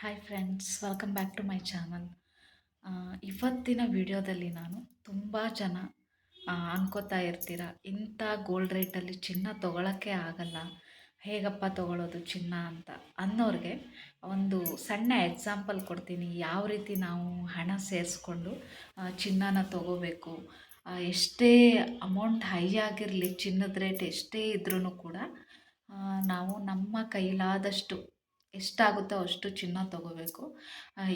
Hi friends welcome back to my channel ಇವತ್ತಿನ ವಿಡಿಯೋದಲ್ಲಿ ನಾನು ತುಂಬ ಜನ ಅನ್ಕೋತಾ ಇರ್ತೀರ, ಇಂಥ ಗೋಲ್ಡ್ ರೇಟಲ್ಲಿ ಚಿನ್ನ ತೊಗೊಳಕ್ಕೆ ಆಗಲ್ಲ, ಹೇಗಪ್ಪ ತೊಗೊಳೋದು ಚಿನ್ನ ಅಂತ ಅನ್ನೋರಿಗೆ ಒಂದು ಸಣ್ಣ ಎಕ್ಸಾಂಪಲ್ ಕೊಡ್ತೀನಿ, ಯಾವ ರೀತಿ ನಾವು ಹಣ ಸೇರಿಸ್ಕೊಂಡು ಚಿನ್ನನ ತೊಗೋಬೇಕು ಎಷ್ಟೇ ಅಮೌಂಟ್ ಹೈ ಆಗಿರಲಿ, ಚಿನ್ನದ ರೇಟ್ ಎಷ್ಟೇ ಇದ್ರೂ ಕೂಡ ನಾವು ನಮ್ಮ ಕೈಲಾದಷ್ಟು ಎಷ್ಟಾಗುತ್ತೋ ಅಷ್ಟು ಚಿನ್ನ ತೊಗೋಬೇಕು.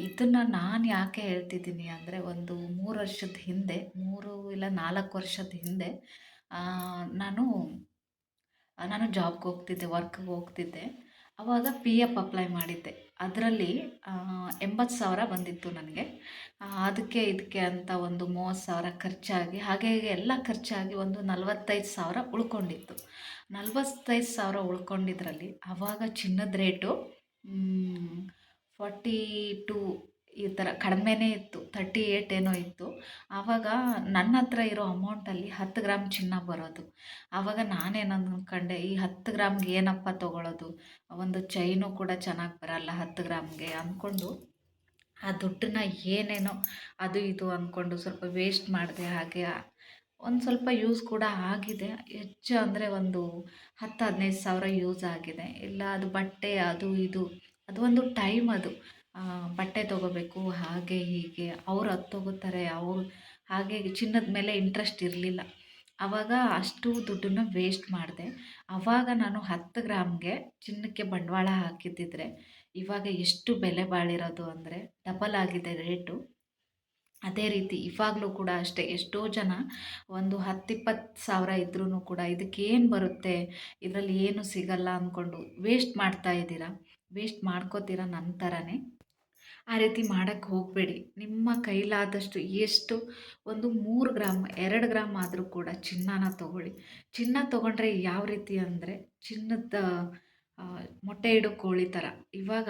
ಇದನ್ನು ನಾನು ಯಾಕೆ ಹೇಳ್ತಿದ್ದೀನಿ ಅಂದರೆ ಒಂದು ಮೂರು ವರ್ಷದ ಹಿಂದೆ, ಮೂರು ಇಲ್ಲ ನಾಲ್ಕು ವರ್ಷದ ಹಿಂದೆ ನಾನು ನಾನು ಜಾಬ್ಗೆ ಹೋಗ್ತಿದ್ದೆ ವರ್ಕ್ಗೆ ಹೋಗ್ತಿದ್ದೆ. ಆವಾಗ ಪಿ ಎಫ್ ಅಪ್ಲೈ ಮಾಡಿದ್ದೆ. ಅದರಲ್ಲಿ ಎಂಬತ್ತು ಸಾವಿರ ಬಂದಿತ್ತು ನನಗೆ. ಅದಕ್ಕೆ ಇದಕ್ಕೆ ಅಂತ ಒಂದು ಮೂವತ್ತು ಸಾವಿರ ಖರ್ಚಾಗಿ, ಹಾಗೆ ಹೀಗೆ ಎಲ್ಲ ಖರ್ಚಾಗಿ ಒಂದು ನಲವತ್ತೈದು ಸಾವಿರ ಉಳ್ಕೊಂಡಿತ್ತು. ನಲವತ್ತೈದು ಸಾವಿರ ಉಳ್ಕೊಂಡಿದ್ರಲ್ಲಿ ಆವಾಗ ಚಿನ್ನದ ರೇಟು ಫಾರ್ಟಿ ಟು ಈ ಥರ ಕಡಿಮೆನೇ ಇತ್ತು ತರ್ಟಿ ಏಯ್ಟ್ ಏನೋ ಇತ್ತು. ಆವಾಗ ನನ್ನ ಹತ್ರ ಇರೋ ಅಮೌಂಟಲ್ಲಿ ಹತ್ತು ಗ್ರಾಮ್ ಚಿನ್ನ ಬರೋದು. ಆವಾಗ ನಾನೇನು ಅಂದ್ಕೊಂಡೆ, ಈ ಹತ್ತು ಗ್ರಾಮ್ಗೆ ಏನಪ್ಪ ತೊಗೊಳೋದು? ಒಂದು ಚೈನು ಕೂಡ ಚೆನ್ನಾಗಿ ಬರಲ್ಲ ಹತ್ತು ಗ್ರಾಮ್ಗೆ ಅಂದ್ಕೊಂಡು, ಆ ದುಡ್ಡನ್ನ ಏನೇನೋ ಅದು ಇದು ಅಂದ್ಕೊಂಡು ಸ್ವಲ್ಪ ವೇಸ್ಟ್ ಮಾಡಿದೆ ಹಾಗೆ ಒಂದು ಸ್ವಲ್ಪ ಯೂಸ್ ಕೂಡ ಆಗಿದೆ. ಹೆಚ್ಚು ಅಂದರೆ ಒಂದು ಹತ್ತು, ಹದಿನೈದು ಸಾವಿರ ಯೂಸ್ ಆಗಿದೆ. ಇಲ್ಲ, ಅದು ಬಟ್ಟೆ, ಅದು ಇದು, ಅದು ಒಂದು ಟೈಮ್ ಅದು. ಬಟ್ಟೆ ತೊಗೋಬೇಕು, ಹಾಗೆ, ಹೀಗೆ. ಅವ್ರು ಅದು ತೊಗೋತಾರೆ, ಅವ್ರು ಹಾಗೆ ಚಿನ್ನದ ಮೇಲೆ ಇಂಟ್ರೆಸ್ಟ್ ಇರಲಿಲ್ಲ. ಆವಾಗ ಅಷ್ಟು ದುಡ್ಡನ್ನು ವೇಸ್ಟ್ ಮಾಡಿದೆ. ಆವಾಗ ನಾನು ಹತ್ತು ಗ್ರಾಮ್ಗೆ ಚಿನ್ನಕ್ಕೆ ಬಂಡವಾಳ ಹಾಕಿದ್ದಿದ್ರೆ, ಇವಾಗ ಎಷ್ಟು ಬೆಲೆ ಬಾಳಿರೋದು ಅಂದರೆ ಡಬಲ್ ಆಗಿದೆ ರೇಟು ಅದೇ ರೀತಿ ಇವಾಗಲೂ ಕೂಡ ಅಷ್ಟೇ, ಎಷ್ಟೋ ಜನ ಒಂದು ಹತ್ತಿಪ್ಪತ್ತು ಸಾವಿರ ಇದ್ರೂ ಕೂಡ ಇದಕ್ಕೇನು ಬರುತ್ತೆ, ಇದರಲ್ಲಿ ಏನು ಸಿಗಲ್ಲ ಅಂದ್ಕೊಂಡು ವೇಸ್ಟ್ ಮಾಡ್ತಾ ಇದ್ದೀರಾ? ವೇಸ್ಟ್ ಮಾಡ್ಕೋತೀರ ನನ್ನ ಥರನೇ ಆ ರೀತಿ ಮಾಡೋಕ್ಕೆ ಹೋಗಬೇಡಿ. ನಿಮ್ಮ ಕೈಲಾದಷ್ಟು ಎಷ್ಟು ಒಂದು ಮೂರು ಗ್ರಾಮ್ ಎರಡು ಗ್ರಾಮ್ ಆದರೂ ಕೂಡ ಚಿನ್ನನ ತಗೊಳ್ಳಿ. ಚಿನ್ನ ತೊಗೊಂಡ್ರೆ ಯಾವ ರೀತಿ ಅಂದರೆ ಚಿನ್ನದ ಮೊಟ್ಟೆ ಇಡೋ ಕೋಳಿ ಥರ ಇವಾಗ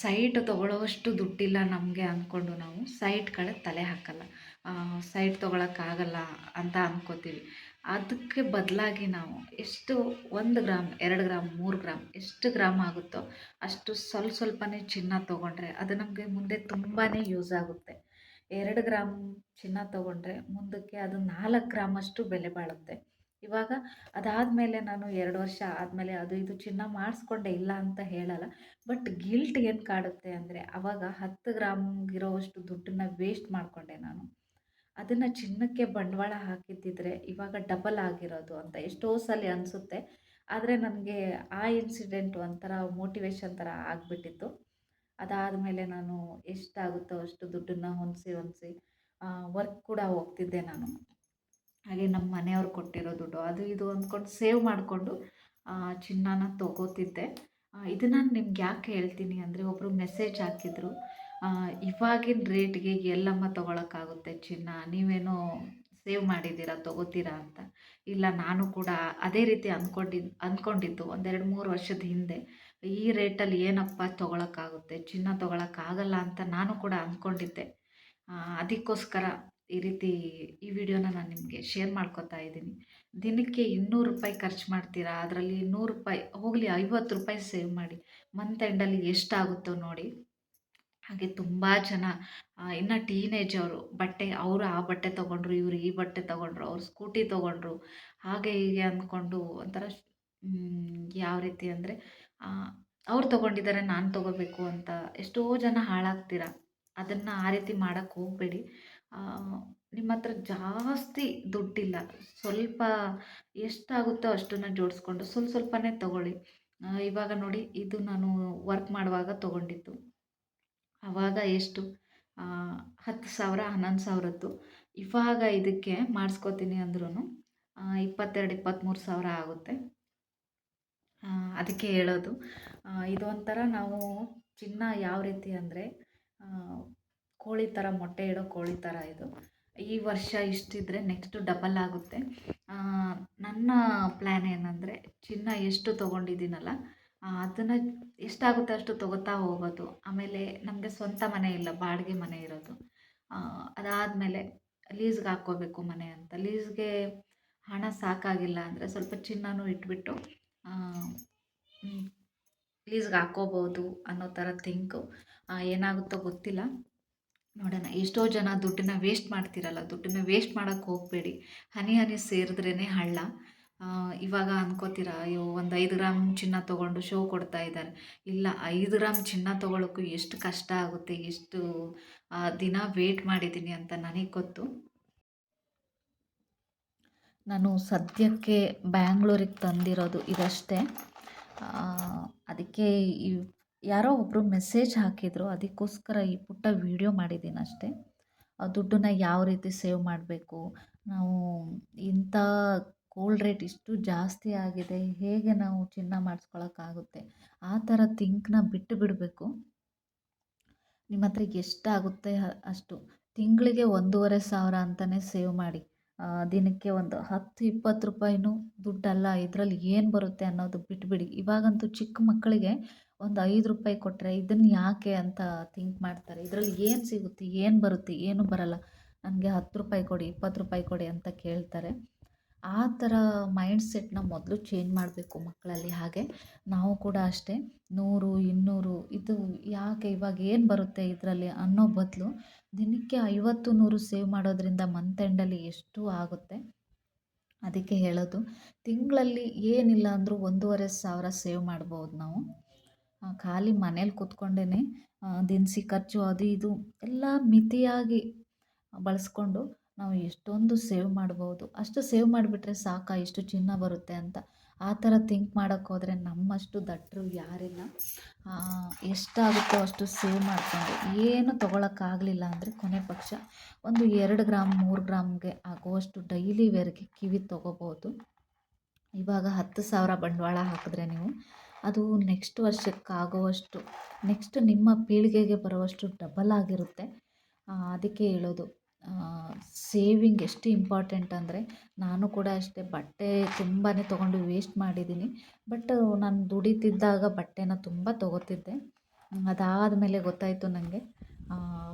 ಸೈಟ್ ತೊಗೊಳ್ಳೋವಷ್ಟು ದುಡ್ಡಿಲ್ಲ ನಮಗೆ ಅಂದ್ಕೊಂಡು ನಾವು ಸೈಟ್ ಕಡೆ ತಲೆ ಹಾಕಲ್ಲ. ಸೈಟ್ ತೊಗೊಳಕ್ಕಾಗಲ್ಲ ಅಂತ ಅಂದ್ಕೋತೀವಿ ಅದಕ್ಕೆ ಬದಲಾಗಿ ನಾವು ಎಷ್ಟು ಒಂದು ಗ್ರಾಮ್, ಎರಡು ಗ್ರಾಮ್, ಮೂರು ಗ್ರಾಮ್, ಎಷ್ಟು ಗ್ರಾಮ್ ಆಗುತ್ತೋ ಅಷ್ಟು ಸ್ವಲ್ಪ ಸ್ವಲ್ಪನೇ ಚಿನ್ನ ತೊಗೊಂಡ್ರೆ ಅದು ನಮಗೆ ಮುಂದೆ ತುಂಬಾ ಯೂಸ್ ಆಗುತ್ತೆ. ಎರಡು ಗ್ರಾಮ್ ಚಿನ್ನ ತೊಗೊಂಡ್ರೆ ಮುಂದಕ್ಕೆ ಅದು ನಾಲ್ಕು ಗ್ರಾಮಷ್ಟು ಬೆಲೆ ಬಾಳುತ್ತೆ. ಇವಾಗ ಅದಾದಮೇಲೆ ನಾನು ಎರಡು ವರ್ಷ ಆದಮೇಲೆ ಅದು ಇದು ಚಿನ್ನ ಮಾಡಿಸ್ಕೊಂಡೆ ಇಲ್ಲ ಅಂತ ಹೇಳಲ್ಲ. ಬಟ್ ಗಿಲ್ಟ್ ಏನು ಕಾಡುತ್ತೆ ಅಂದರೆ ಅವಾಗ ಹತ್ತು ಗ್ರಾಮ್ಗಿರೋವಷ್ಟು ದುಡ್ಡನ್ನ ವೇಸ್ಟ್ ಮಾಡಿಕೊಂಡೆ ನಾನು. ಅದನ್ನು ಚಿನ್ನಕ್ಕೆ ಬಂಡವಾಳ ಹಾಕಿದ್ದಿದ್ರೆ ಇವಾಗ ಡಬಲ್ ಆಗಿರೋದು ಅಂತ ಎಷ್ಟೋ ಸಲ ಅನಿಸುತ್ತೆ. ಆದರೆ ನನಗೆ ಆ ಇನ್ಸಿಡೆಂಟ್ ಒಂಥರ ಮೋಟಿವೇಶನ್ ಥರ ಆಗಿಬಿಟ್ಟಿತ್ತು. ಅದಾದಮೇಲೆ ನಾನು ಎಷ್ಟಾಗುತ್ತೋ ಅಷ್ಟು ದುಡ್ಡನ್ನು ಹೊಂದಿಸಿ ಹೊಂದಿಸಿ ವರ್ಕ್ ಕೂಡ ಹೋಗ್ತಿದ್ದೆ ನಾನು. ಹಾಗೆ ನಮ್ಮ ಮನೆಯವ್ರು ಕೊಟ್ಟಿರೋ ದುಡ್ಡು, ಅದು ಇದು ಅಂದ್ಕೊಂಡು ಸೇವ್ ಮಾಡಿಕೊಂಡು ಚಿನ್ನನ ತೊಗೋತಿದ್ದೆ. ಇದನ್ನು ನಿಮ್ಗೆ ಯಾಕೆ ಹೇಳ್ತೀನಿ ಅಂದರೆ ಒಬ್ಬರು ಮೆಸೇಜ್ ಹಾಕಿದ್ರು ಇವಾಗಿನ ರೇಟ್ಗೆ ಎಲ್ಲಮ್ಮ ತೊಗೊಳಕ್ಕಾಗುತ್ತೆ ಚಿನ್ನ? ನೀವೇನೋ ಸೇವ್ ಮಾಡಿದ್ದೀರಾ, ತೊಗೋತೀರಾ ಅಂತ. ಇಲ್ಲ, ನಾನು ಕೂಡ ಅದೇ ರೀತಿ ಅಂದ್ಕೊಂಡಿದ್ದು ಅಂದ್ಕೊಂಡಿದ್ದು ಒಂದೆರಡು ಮೂರು ವರ್ಷದ ಹಿಂದೆ. ಈ ರೇಟಲ್ಲಿ ಏನಪ್ಪ ತೊಗೊಳಕ್ಕಾಗುತ್ತೆ? ಚಿನ್ನ ತೊಗೊಳಕ್ಕಾಗಲ್ಲ ಅಂತ ನಾನು ಕೂಡ ಅಂದ್ಕೊಂಡಿದ್ದೆ ಅದಕ್ಕೋಸ್ಕರ ಈ ರೀತಿ ಈ ವಿಡಿಯೋನ ನಾನು ನಿಮಗೆ ಶೇರ್ ಮಾಡ್ಕೊತಾ ಇದ್ದೀನಿ. ದಿನಕ್ಕೆ ಇನ್ನೂರು ರೂಪಾಯಿ ಖರ್ಚು ಮಾಡ್ತೀರಾ? ಅದರಲ್ಲಿ ನೂರು ರೂಪಾಯಿ, ಹೋಗಲಿ ಐವತ್ತು ರೂಪಾಯಿ ಸೇವ್ ಮಾಡಿ. ಮಂತ್ ಎಂಡಲ್ಲಿ ಎಷ್ಟಾಗುತ್ತೋ ನೋಡಿ. ಹಾಗೆ ತುಂಬ ಜನ ಇನ್ನು ಟೀನೇಜ್ ಅವರು, ಬಟ್ಟೆ ಅವರು ಆ ಬಟ್ಟೆ ತೊಗೊಂಡ್ರು, ಇವರು ಈ ಬಟ್ಟೆ ತೊಗೊಂಡ್ರು, ಅವ್ರು ಸ್ಕೂಟಿ ತೊಗೊಂಡ್ರು, ಹಾಗೆ ಹೀಗೆ ಅಂದ್ಕೊಂಡು ಒಂಥರ ಯಾವ ರೀತಿ ಅಂದರೆ ಅವ್ರು ತೊಗೊಂಡಿದ್ದಾರೆ, ನಾನು ತೊಗೋಬೇಕು ಅಂತ ಎಷ್ಟೋ ಜನ ಹಾಳಾಗ್ತೀರ? ಅದನ್ನು ಆ ರೀತಿ ಮಾಡೋಕ್ಕೆ ಹೋಗಬೇಡಿ. ನಿಮ್ಮ ಹತ್ರ ಜಾಸ್ತಿ ದುಡ್ಡಿಲ್ಲ. ಸ್ವಲ್ಪ ಎಷ್ಟಾಗುತ್ತೋ ಅಷ್ಟನ್ನು ಜೋಡಿಸ್ಕೊಂಡು ಸ್ವಲ್ಪ ಸ್ವಲ್ಪನೇ ತೊಗೊಳ್ಳಿ. ಇವಾಗ ನೋಡಿ, ಇದು ನಾನು ವರ್ಕ್ ಮಾಡುವಾಗ ತೊಗೊಂಡಿದ್ದು. ಆವಾಗ ಎಷ್ಟು? ಹತ್ತು ಸಾವಿರ, ಹನ್ನೊಂದು ಸಾವಿರದ್ದು. ಇವಾಗ ಇದಕ್ಕೆ ಮಾಡಿಸ್ಕೋತೀನಿ ಅಂದ್ರೂ ಇಪ್ಪತ್ತೆರಡು ಇಪ್ಪತ್ತ್ಮೂರು ಸಾವಿರ ಆಗುತ್ತೆ. ಅದಕ್ಕೆ ಹೇಳೋದು ಇದೊಂಥರ ನಾವು ಚಿನ್ನ ಯಾವ ರೀತಿ ಅಂದರೆ ಕೋಳಿ ಥರ ಮೊಟ್ಟೆ ಇಡೋ ಕೋಳಿ ಥರ ಇದು. ಈ ವರ್ಷ ಇಷ್ಟಿದ್ರೆ ನೆಕ್ಸ್ಟು ಡಬಲ್ ಆಗುತ್ತೆ. ನನ್ನ ಪ್ಲ್ಯಾನ್ ಏನಂದರೆ ಚಿನ್ನ ಎಷ್ಟು ತೊಗೊಂಡಿದ್ದೀನಲ್ಲ ಅದನ್ನು ಎಷ್ಟಾಗುತ್ತೆ ಅಷ್ಟು ತೊಗೋತಾ ಹೋಗೋದು. ಆಮೇಲೆ ನಮಗೆ ಸ್ವಂತ ಮನೆ ಇಲ್ಲ, ಬಾಡಿಗೆ ಮನೆ ಇರೋದು. ಅದಾದಮೇಲೆ ಲೀಸ್ಗೆ ಹಾಕ್ಕೋಬೇಕು ಮನೆ ಅಂತ. ಲೀಸ್ಗೆ ಹಣ ಸಾಕಾಗಿಲ್ಲ ಅಂದರೆ ಸ್ವಲ್ಪ ಚಿನ್ನನೂ ಇಟ್ಬಿಟ್ಟು ಲೀಸ್ಗೆ ಹಾಕ್ಕೋಬೋದು ಅನ್ನೋ ಥರ ಥಿಂಕು ಏನಾಗುತ್ತೋ ಗೊತ್ತಿಲ್ಲ. ನೋಡೋಣ, ಎಷ್ಟೋ ಜನ ದುಡ್ಡನ್ನ ವೇಸ್ಟ್ ಮಾಡ್ತಿರಲ್ಲ, ದುಡ್ಡನ್ನ ವೇಸ್ಟ್ ಮಾಡೋಕ್ಕೆ ಹೋಗಬೇಡಿ. ಹನಿ ಹನಿ ಸೇರಿದ್ರೇ ಹಳ್ಳ. ಇವಾಗ ಅನ್ಕೋತೀರ, ಅಯ್ಯೋ, ಒಂದು ಐದು ಗ್ರಾಮ್ ಚಿನ್ನ ತೊಗೊಂಡು ಶೋ ಕೊಡ್ತಾ ಇದ್ದಾರೆ ಇಲ್ಲ, ಐದು ಗ್ರಾಮ್ ಚಿನ್ನ ತೊಗೊಳಕ್ಕೂ ಎಷ್ಟು ಕಷ್ಟ ಆಗುತ್ತೆ, ಎಷ್ಟು ದಿನ ವೇಟ್ ಮಾಡಿದ್ದೀನಿ ಅಂತ ನನಗೆ ಗೊತ್ತು. ನಾನು ಸದ್ಯಕ್ಕೆ ಬ್ಯಾಂಗ್ಳೂರಿಗೆ ತಂದಿರೋದು ಇದಷ್ಟೇ. ಅದಕ್ಕೆ ಈ ಯಾರೋ ಒಬ್ಬರು ಮೆಸೇಜ್ ಹಾಕಿದರು, ಅದಕ್ಕೋಸ್ಕರ ಈ ಪುಟ್ಟ ವಿಡಿಯೋ ಮಾಡಿದ್ದೀನಿ ಅಷ್ಟೇ. ದುಡ್ಡನ್ನ ಯಾವ ರೀತಿ ಸೇವ್ ಮಾಡಬೇಕು, ನಾವು ಇಂಥ ಗೋಲ್ಡ್ ರೇಟ್ ಇಷ್ಟು ಜಾಸ್ತಿ ಆಗಿದೆ, ಹೇಗೆ ನಾವು ಚಿನ್ನ ಮಾಡಿಸ್ಕೊಳಕ್ಕಾಗುತ್ತೆ ಆ ಥರ ಥಿಂಕ್ನ ಬಿಟ್ಟು ಬಿಡಬೇಕು. ನಿಮ್ಮ ಹತ್ರ ಎಷ್ಟಾಗುತ್ತೆ ಅಷ್ಟು. ತಿಂಗಳಿಗೆ ಒಂದೂವರೆ ಸಾವಿರ ಅಂತಲೇ ಸೇವ್ ಮಾಡಿ. ದಿನಕ್ಕೆ ಒಂದು ಹತ್ತು, ಇಪ್ಪತ್ತು ರೂಪಾಯಿನೂ ದುಡ್ಡಲ್ಲ, ಇದರಲ್ಲಿ ಏನು ಬರುತ್ತೆ ಅನ್ನೋದು ಬಿಟ್ಬಿಡಿ. ಇವಾಗಂತೂ ಚಿಕ್ಕ ಮಕ್ಕಳಿಗೆ ಒಂದು ಐದು ರೂಪಾಯಿ ಕೊಟ್ಟರೆ ಇದನ್ನು ಯಾಕೆ ಅಂತ ಥಿಂಕ್ ಮಾಡ್ತಾರೆ. ಇದರಲ್ಲಿ ಏನು ಸಿಗುತ್ತೆ, ಏನು ಬರುತ್ತೆ, ಏನೂ ಬರಲ್ಲ. ನನಗೆ ಹತ್ತು ರೂಪಾಯಿ ಕೊಡಿ, ಇಪ್ಪತ್ತು ರೂಪಾಯಿ ಕೊಡಿ ಅಂತ ಕೇಳ್ತಾರೆ. ಆ ಥರ ಮೈಂಡ್ ಸೆಟ್ನ ಮೊದಲು ಚೇಂಜ್ ಮಾಡಬೇಕು ಮಕ್ಕಳಲ್ಲಿ ಹಾಗೆ. ನಾವು ಕೂಡ ಅಷ್ಟೇ. ನೂರು, ಇನ್ನೂರು, ಇದು ಯಾಕೆ ಇವಾಗ ಏನು ಬರುತ್ತೆ ಇದರಲ್ಲಿ ಅನ್ನೋ ಬದಲು ದಿನಕ್ಕೆ ಐವತ್ತು, ನೂರು ಸೇವ್ ಮಾಡೋದ್ರಿಂದ ಮಂತ್ ಎಂಡಲ್ಲಿ ಎಷ್ಟು ಆಗುತ್ತೆ. ಅದಕ್ಕೆ ಹೇಳೋದು, ತಿಂಗಳಲ್ಲಿ ಏನಿಲ್ಲ ಅಂದರೂ ಒಂದೂವರೆ ಸಾವಿರ ಸೇವ್ ಮಾಡ್ಬೋದು ನಾವು. ಖಾಲಿ ಮನೇಲಿ ಕೂತ್ಕೊಂಡೇ ದಿನಸಿ ಖರ್ಚು ಅದು ಇದು ಎಲ್ಲ ಮಿತಿಯಾಗಿ ಬಳಸ್ಕೊಂಡು ನಾವು ಎಷ್ಟೊಂದು ಸೇವ್ ಮಾಡ್ಬೋದು. ಅಷ್ಟು ಸೇವ್ ಮಾಡಿಬಿಟ್ರೆ ಸಾಕಾ, ಇಷ್ಟು ಚಿನ್ನ ಬರುತ್ತೆ ಅಂತ. ಆ ಥರ ಥಿಂಕ್ ಮಾಡೋಕ್ಕೆ ಹೋದರೆ ನಮ್ಮಷ್ಟು ದಟ್ಟರು ಯಾರಿಲ್ಲ. ಎಷ್ಟಾಗುತ್ತೋ ಅಷ್ಟು ಸೇವ್ ಮಾಡಿಕೊಂಡು. ಏನು ತೊಗೊಳಕ್ಕಾಗಲಿಲ್ಲ ಅಂದರೆ ಕೊನೆ ಪಕ್ಷ ಒಂದು ಎರಡು ಗ್ರಾಮ್ ಮೂರು ಗ್ರಾಮ್ಗೆ ಆಗುವಷ್ಟು ಡೈಲಿ ವೇರ್ಗೆ ಕಿವಿ ತೊಗೋಬೋದು. ಇವಾಗ ಹತ್ತು ಸಾವಿರ ಬಂಡವಾಳ ಹಾಕಿದ್ರೆ ನೀವು ಅದು ನೆಕ್ಸ್ಟ್ ವರ್ಷಕ್ಕಾಗುವಷ್ಟು ನೆಕ್ಸ್ಟ್ ನಿಮ್ಮ ಪೀಳಿಗೆಗೆ ಬರುವಷ್ಟು ಡಬಲ್ ಆಗಿರುತ್ತೆ. ಅದಕ್ಕೆ ಹೇಳೋದು ಸೇವಿಂಗ್ ಎಷ್ಟು ಇಂಪಾರ್ಟೆಂಟ್ ಅಂದರೆ ನಾನು ಕೂಡ ಅಷ್ಟೇ ಬಟ್ಟೆ ತುಂಬಾ ತೊಗೊಂಡು ವೇಸ್ಟ್ ಮಾಡಿದ್ದೀನಿ. ಬಟ್ ನಾನು ದುಡಿತಿದ್ದಾಗ ಬಟ್ಟೆನ ತುಂಬ ತೊಗೋತಿದ್ದೆ. ಅದಾದಮೇಲೆ ಗೊತ್ತಾಯಿತು ನನಗೆ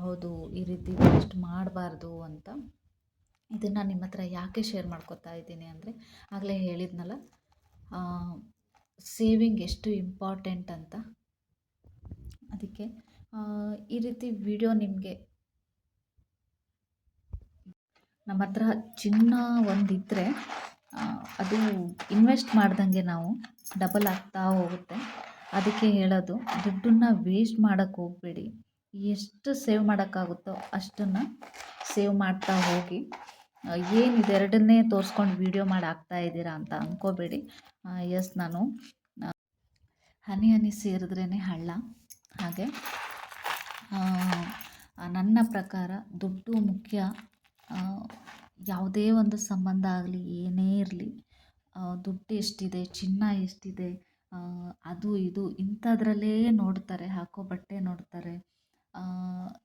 ಹೌದು, ಈ ರೀತಿ ವೇಸ್ಟ್ ಮಾಡಬಾರ್ದು ಅಂತ. ಇದನ್ನು ನಿಮ್ಮ ಹತ್ರ ಯಾಕೆ ಶೇರ್ ಮಾಡ್ಕೊತಾ ಇದ್ದೀನಿ ಅಂದರೆ ಆಗಲೇ ಹೇಳಿದ್ನಲ್ಲ ಸೇವಿಂಗ್ ಎಷ್ಟು ಇಂಪಾರ್ಟೆಂಟ್ ಅಂತ? ಅದಕ್ಕೆ ಈ ರೀತಿ ವಿಡಿಯೋ ನಿಮಗೆ ನಮ್ಮ ಹತ್ರ ಚಿನ್ನ ಒಂದಿದ್ದರೆ ಅದು ಇನ್ವೆಸ್ಟ್ ಮಾಡ್ದಂಗೆ ನಾವು ಡಬಲ್ ಆಗ್ತಾ ಹೋಗುತ್ತೆ. ಅದಕ್ಕೆ ಹೇಳೋದು, ದುಡ್ಡನ್ನು ವೇಸ್ಟ್ ಮಾಡೋಕ್ಕೆ ಹೋಗಬೇಡಿ. ಎಷ್ಟು ಸೇವ್ ಮಾಡೋಕ್ಕಾಗುತ್ತೋ ಅಷ್ಟನ್ನು ಸೇವ್ ಮಾಡ್ತಾ ಹೋಗಿ. ಏನು ಇದೆರಡನ್ನೇ ತೋರಿಸ್ಕೊಂಡು ವೀಡಿಯೋ ಮಾಡಿ ಹಾಕ್ತಾ ಇದ್ದೀರಾ ಅಂತ ಅಂದ್ಕೋಬೇಡಿ ಎಸ್ ನಾನು. ಹನಿ ಹನಿ ಸೇರಿದ್ರೇ ಹಳ್ಳ. ಹಾಗೆ ನನ್ನ ಪ್ರಕಾರ ದುಡ್ಡು ಮುಖ್ಯ. ಯಾವುದೇ ಒಂದು ಸಂಬಂಧ ಆಗಲಿ, ಏನೇ ಇರಲಿ ದುಡ್ಡು ಎಷ್ಟಿದೆ, ಚಿನ್ನ ಎಷ್ಟಿದೆ ಅದು ಇದು ಇಂಥದ್ರಲ್ಲೇ ನೋಡ್ತಾರೆ, ಹಾಕೋ ಬಟ್ಟೆ ನೋಡ್ತಾರೆ.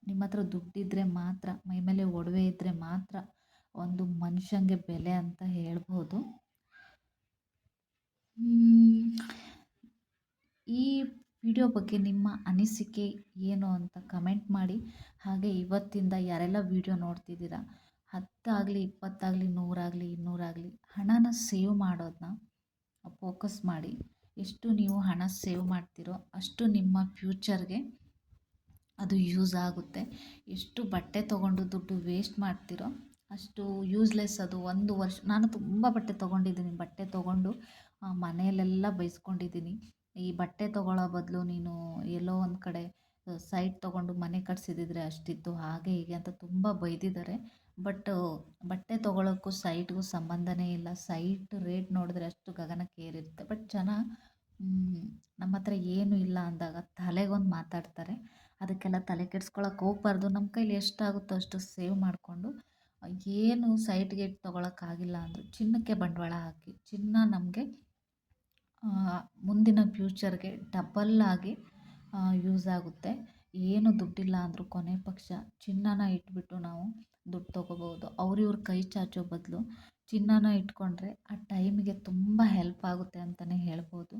ನಿಮ್ಮ ಹತ್ರ ದುಡ್ಡಿದ್ದರೆ ಮಾತ್ರ ಮೈಮೇಲೆ ಒಡವೆ ಇದ್ದರೆ ಮಾತ್ರ ಒಂದು ಮನುಷ್ಯಂಗೆ ಬೆಲೆ ಅಂತ ಹೇಳ್ಬೋದು. ಈ ವಿಡಿಯೋ ಬಗ್ಗೆ ನಿಮ್ಮ ಅನಿಸಿಕೆ ಏನು ಅಂತ ಕಮೆಂಟ್ ಮಾಡಿ. ಹಾಗೆ ಇವತ್ತಿಂದ ಯಾರೆಲ್ಲ ವಿಡಿಯೋ ನೋಡ್ತಿದ್ದೀರಾ, ಹತ್ತಾಗಲಿ, ಇಪ್ಪತ್ತಾಗಲಿ, ನೂರಾಗಲಿ, ಇನ್ನೂರಾಗಲಿ, ಹಣನ ಸೇವ್ ಮಾಡೋದನ್ನ ಫೋಕಸ್ ಮಾಡಿ. ಎಷ್ಟು ನೀವು ಹಣ ಸೇವ್ ಮಾಡ್ತೀರೋ ಅಷ್ಟು ನಿಮ್ಮ ಫ್ಯೂಚರ್ಗೆ ಅದು ಯೂಸ್ ಆಗುತ್ತೆ. ಎಷ್ಟು ಬಟ್ಟೆ ತೊಗೊಂಡು ದುಡ್ಡು ವೇಸ್ಟ್ ಮಾಡ್ತೀರೋ ಅಷ್ಟು ಯೂಸ್ಲೆಸ್ ಅದು. ಒಂದು ವರ್ಷ, ನಾನು ತುಂಬ ಬಟ್ಟೆ ತೊಗೊಂಡಿದ್ದೀನಿ. ಬಟ್ಟೆ ತೊಗೊಂಡು ಮನೆಯಲ್ಲೆಲ್ಲ ಬೈಸ್ಕೊಂಡಿದ್ದೀನಿ. ಈ ಬಟ್ಟೆ ತೊಗೊಳ್ಳೋ ಬದಲು ನೀನು ಎಲ್ಲೋ ಒಂದು ಕಡೆ ಸೈಟ್ ತೊಗೊಂಡು ಮನೆ ಕಟ್ಸಿದಿದ್ರೆ ಅಷ್ಟಿತ್ತು, ಹಾಗೆ ಹೀಗೆ ಅಂತ ತುಂಬ ಬೈದಿದ್ದಾರೆ. ಬಟ್, ಬಟ್ಟೆ ತೊಗೊಳೋಕ್ಕೂ ಸೈಟ್ಗೂ ಸಂಬಂಧನೇ ಇಲ್ಲ. ಸೈಟ್ ರೇಟ್ ನೋಡಿದ್ರೆ ಅಷ್ಟು ಗಗನಕ್ಕೆ ಏರಿರುತ್ತೆ ಬಟ್ ಜನ ನಮ್ಮ ಹತ್ರ ಏನೂ ಇಲ್ಲ ಅಂದಾಗ ತಲೆಗೊಂದು ಮಾತಾಡ್ತಾರೆ. ಅದಕ್ಕೆಲ್ಲ ತಲೆ ಕೆಡ್ಸ್ಕೊಳಕ್ಕೆ ಹೋಗ್ಬಾರ್ದು. ನಮ್ಮ ಕೈಲಿ ಎಷ್ಟಾಗುತ್ತೋ ಅಷ್ಟು ಸೇವ್ ಮಾಡಿಕೊಂಡು ಏನು ಸೈಟ್ ಗೇಟ್ ತೊಗೊಳಕ್ಕಾಗಿಲ್ಲ ಅಂದರೂ ಚಿನ್ನಕ್ಕೆ ಬಂಡವಾಳ ಹಾಕಿ. ಚಿನ್ನ ನಮಗೆ ಮುಂದಿನ ಫ್ಯೂಚರ್ಗೆ ಡಬಲ್ ಆಗಿ ಯೂಸ್ ಆಗುತ್ತೆ. ಏನು ದುಡ್ಡಿಲ್ಲ ಅಂದರೂ ಕೊನೆ ಪಕ್ಷ ಚಿನ್ನನ ಇಟ್ಬಿಟ್ಟು ನಾವು ದುಡ್ಡು ತೊಗೋಬೋದು ಅವ್ರಿವ್ರ ಕೈ ಚಾಚೋ ಬದಲು ಚಿನ್ನನ ಇಟ್ಕೊಂಡ್ರೆ ಆ ಟೈಮಿಗೆ ತುಂಬ ಹೆಲ್ಪ್ ಆಗುತ್ತೆ ಅಂತಲೇ ಹೇಳ್ಬೋದು.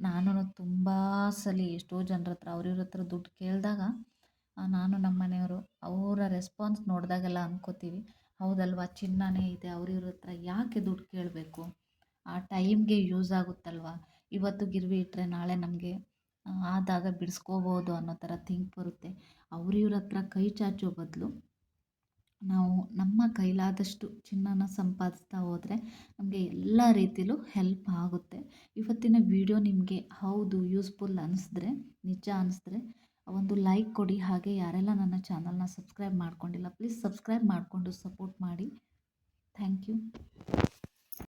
ನಾನು ತುಂಬ ಸಲ ಎಷ್ಟೋ ಜನರ ಹತ್ರ ಅವ್ರಿವ್ರ ಹತ್ರ ದುಡ್ಡು ಕೇಳಿದಾಗ ನಾನು ನಮ್ಮ ಮನೆಯವರು ಅವರ ರೆಸ್ಪಾನ್ಸ್ ನೋಡಿದಾಗೆಲ್ಲ ಅಂದ್ಕೋತೀವಿ ಹೌದಲ್ವಾ? ಚಿನ್ನನೇ ಇದೆ ಅವ್ರ ಇವ್ರ ಹತ್ರ ಯಾಕೆ ದುಡ್ಡು ಕೇಳಬೇಕು? ಆ ಟೈಮ್ಗೆ ಯೂಸ್ ಆಗುತ್ತಲ್ವಾ? ಇವತ್ತು ಗಿರ್ವಿ ಇಟ್ಟರೆ ನಾಳೆ ನಮಗೆ ಆದಾಗ ಬಿಡಿಸ್ಕೋಬೋದು ಅನ್ನೋ ಥರ ಥಿಂಕ್ ಬರುತ್ತೆ. ಅವ್ರ ಇವ್ರ ಹತ್ರ ಕೈ ಚಾಚೋ ಬದಲು ನಾವು ನಮ್ಮ ಕೈಲಾದಷ್ಟು ಚಿನ್ನನ ಸಂಪಾದಿಸ್ತಾ ಹೋದರೆ ನಮಗೆ ಎಲ್ಲ ರೀತಿಲೂ ಹೆಲ್ಪ್ ಆಗುತ್ತೆ. ಇವತ್ತಿನ ವಿಡಿಯೋ ನಿಮಗೆ ಹೌದು, ಯೂಸ್ಫುಲ್ ಅನ್ನಿಸಿದ್ರೆ ನಿಜ ಅನ್ನಿಸಿದ್ರೆ ಒಂದು ಲೈಕ್ ಕೊಡಿ. ಹಾಗೆ ಯಾರೆಲ್ಲ ನನ್ನ ಚಾನಲ್ನ ಸಬ್ಸ್ಕ್ರೈಬ್ ಮಾಡ್ಕೊಂಡಿಲ್ಲ ಪ್ಲೀಸ್ ಸಬ್ಸ್ಕ್ರೈಬ್ ಮಾಡಿಕೊಂಡು ಸಪೋರ್ಟ್ ಮಾಡಿ. Thank you